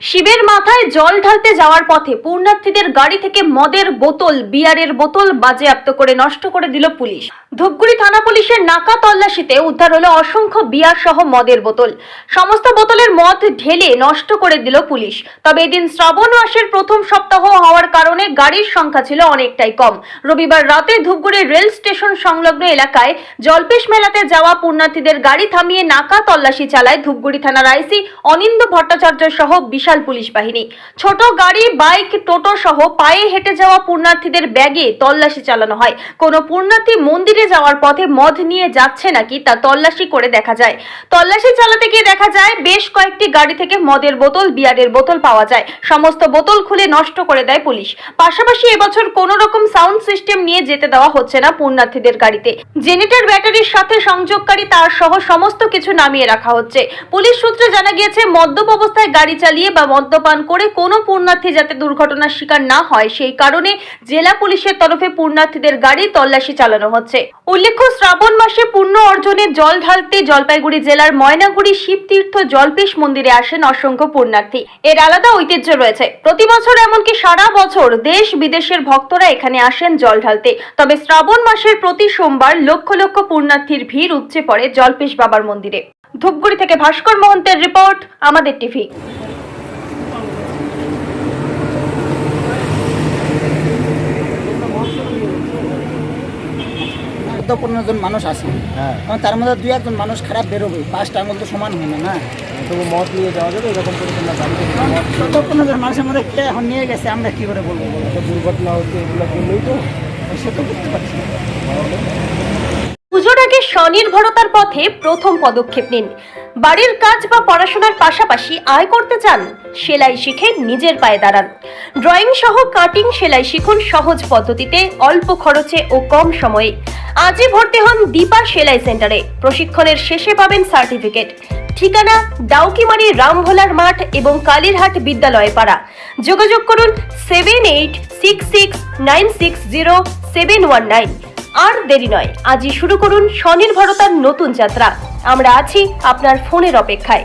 শিবের মাথায় জল ঢালতে যাওয়ার পথে পূর্ণার্থীদের গাড়ি থেকে মদের বোতল, বিয়ারের বোতল বাজেয়াপ্ত করে নষ্ট করে দিল পুলিশ। ধূপগুড়ি থানা পুলিশের নাকা তল্লাশিতে উদ্ধার হলো অসংখ্য বিয়ার সহ মদের বোতল। সমস্ত বোতলের মদ ঢেলে নষ্ট করে দিল পুলিশ। তবে এদিন শ্রাবণ মাসের প্রথম সপ্তাহ হওয়ার কারণে গাড়ির সংখ্যা ছিল অনেকটাই কম। রবিবার রাতে ধূপগুড়ি রেল স্টেশন সংলগ্ন এলাকায় জলপেশ মেলাতে যাওয়া পুণ্যার্থীদের গাড়ি থামিয়ে নাকা তল্লাশি চালায় ধূপগুড়ি থানার আইসি অনিন্দ ভট্টাচার্য সহ বিশাল পুলিশ বাহিনী। ছোট গাড়ি, বাইক, টোটো সহ পায়ে হেঁটে যাওয়া পুণ্যার্থীদের ব্যাগে তল্লাশি চালানো হয়। কোনো পুণ্যার্থী মন্দিরে যাওয়ার পথে মদ নিয়ে যাচ্ছে নাকি তা তল্লাশি করে দেখা যায়। তল্লাশি চালাতে গিয়ে দেখা যায়, বেশ কয়েকটি গাড়ি থেকে মদের বোতল, বিয়ারের বোতল পাওয়া যায়। সমস্ত বোতল খুলে নষ্ট করে দেয় পুলিশ। পাশাপাশি এবছর কোনো রকম সাউন্ড সিস্টেম নিয়ে যেতে দেওয়া হচ্ছে না পুণ্যার্থীদের গাড়িতে। জেনেটার ব্যাটারির সাথে সংযোগকারী তার সহ সমস্ত কিছু নামিয়ে রাখা হচ্ছে। পুলিশ সূত্রে জানা গিয়েছে, মদ্যপ অবস্থায় গাড়ি চালিয়ে বা মদ্যপান করে কোনো পুণ্যার্থী যাতে দুর্ঘটনার শিকার না হয়, সেই কারণে জেলা পুলিশের তরফে পুণ্যার্থীদের গাড়ি তল্লাশি চালানো হচ্ছে। উল্লেখ্য, শ্রাবণ মাসে পুণ্য অর্জনে জল ঢালতে জলপাইগুড়ি জেলার ময়নাগুড়ি শিবতীর্থ জলপেশ মন্দিরে আসেন অসংখ্য পুণ্যার্থী। এর আলাদা ঐতিহ্য রয়েছে। প্রতি বছর এমনকি সারা বছর দেশ বিদেশের ভক্তরা এখানে আসেন জল ঢালতে। তবে শ্রাবণ মাসের প্রতি সোমবার লক্ষ লক্ষ পুণ্যার্থীর ভিড় উপচে পড়ে জলপেশ বাবার মন্দিরে। ধূপগুড়ি থেকে ভাস্কর মহন্তের রিপোর্ট, আমাদের টিভি। চোদ্দ পনেরো জন মানুষ আসে হ্যাঁ। কারণ তার মধ্যে দুই একজন মানুষ খারাপ বেরোবে পাঁচটা আঙুল তো সমান হয় না না। তবু মদ নিয়ে যাওয়া যাবে এরকম করে তোমরা থেকে চোদ্দ পনেরো জন মানুষের মধ্যে কে এখন নিয়ে গেছে আমরা কি করে বলব? বলো দুর্ঘটনা হচ্ছে এগুলোর জন্যই তো সে তো বুঝতে পারছি। পুজোর আগে স্বনির্ভরতার পথে প্রথম পদক্ষেপ নিন। বাড়ির কাজ বা পড়াশোনার পাশাপাশি আয় করতে চান সেলাই শিখে নিজের পায়ে দাঁড়ান। ড্রয়িং সহ কাটিং সেলাই শিখুন সহজ পদ্ধতিতে অল্প খরচে ও কম সময়ে। আজই ভর্তি হন দীপা সেলাই সেন্টারে। প্রশিক্ষণের শেষে পাবেন সার্টিফিকেট। ঠিকানা ডাউকিমারি রামভোলার মাঠ এবং কালীরহাট বিদ্যালয়ে পাড়া। যোগাযোগ করুন seven eight six six nine six zero seven one nine আর দেরি নয়, আজই শুরু করুন স্বনির্ভরতার নতুন যাত্রা। আমরা আছি আপনার ফোনের অপেক্ষায়।